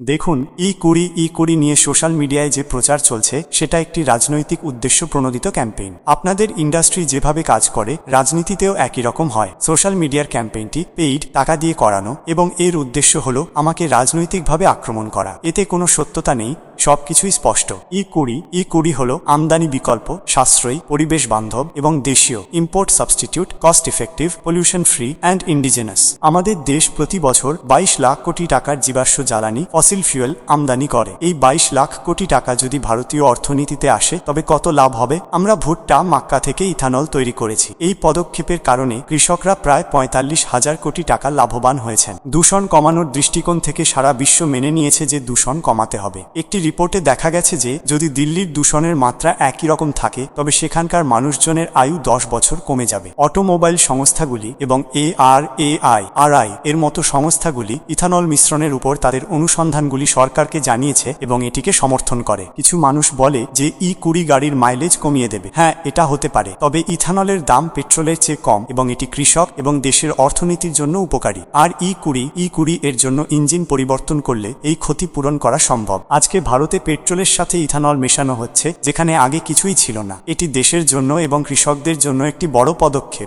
দেখুন, ই কুড়ি ই কুড়ি নিয়ে সোশ্যাল মিডিয়ায় যে প্রচার চলছে, সেটা একটি রাজনৈতিক উদ্দেশ্য প্রণোদিত ক্যাম্পেইন। আপনাদের ইন্ডাস্ট্রি যেভাবে কাজ করে, রাজনীতিতেও একই রকম হয়। সোশ্যাল মিডিয়ার ক্যাম্পেইনটি পেইড, টাকা দিয়ে করানো, এবং এর উদ্দেশ্য হলো আমাকে রাজনৈতিকভাবে আক্রমণ করা। এতে কোনো সত্যতা নেই সবকিছুই স্পষ্ট। ই কুড়ি ই কুড়ি হল আমদানি বিকল্প, সাশ্রয়ী, পরিবেশ বান্ধব এবং দেশীয়। Import substitute cost effective pollution free and indigenous আমাদের দেশ প্রতি বছর বাইশ লাখ কোটি টাকার জীবাশ্ম জ্বালানি ফসিল ফিউয়েল আমদানি করে। এই বাইশ লাখ কোটি টাকা যদি ভারতীয় অর্থনীতিতে আসে, তবে কত লাভ হবে? আমরা ভুট্টা, মাক্কা থেকে ইথানল তৈরি করেছি। এই পদক্ষেপের কারণে কৃষকরা প্রায় পঁয়তাল্লিশ হাজার কোটি টাকা লাভবান হয়েছেন। দূষণ কমানোর দৃষ্টিকোণ থেকে সারা বিশ্ব মেনে নিয়েছে যে দূষণ কমাতে হবে। একটি রিপোর্টে দেখা গেছে যে, যদি দিল্লির দূষণের মাত্রা একই রকম থাকে, তবে সেখানকার মানুষজনের আয়ু দশ বছর কমে যাবে। অটোমোবাইল সংস্থাগুলি এবং এ আর এ আই, আর আই এর মতো সংস্থাগুলি ইথানল মিশ্রণের উপর তাদের অনুসন্ধানগুলি সরকারকে জানিয়েছে এবং এটিকে সমর্থন করে। কিছু মানুষ বলে যে, ই কুড়ি গাড়ির মাইলেজ কমিয়ে দেবে। হ্যাঁ এটা হতে পারে। তবে ইথানলের দাম পেট্রোলের চেয়ে কম এবং এটি কৃষক এবং দেশের অর্থনীতির জন্য উপকারী। আর ই কুড়ি ই কুড়ি এর জন্য ইঞ্জিন পরিবর্তন করলে এই ক্ষতি পূরণ করা সম্ভব। আজকে ভারতে পেট্রোলের সাথে ইথানল মেশানো হচ্ছে, যেখানে আগে কিছুই ছিল না। এটি দেশের জন্য এবং কৃষকদের জন্য একটি বড় পদক্ষেপ।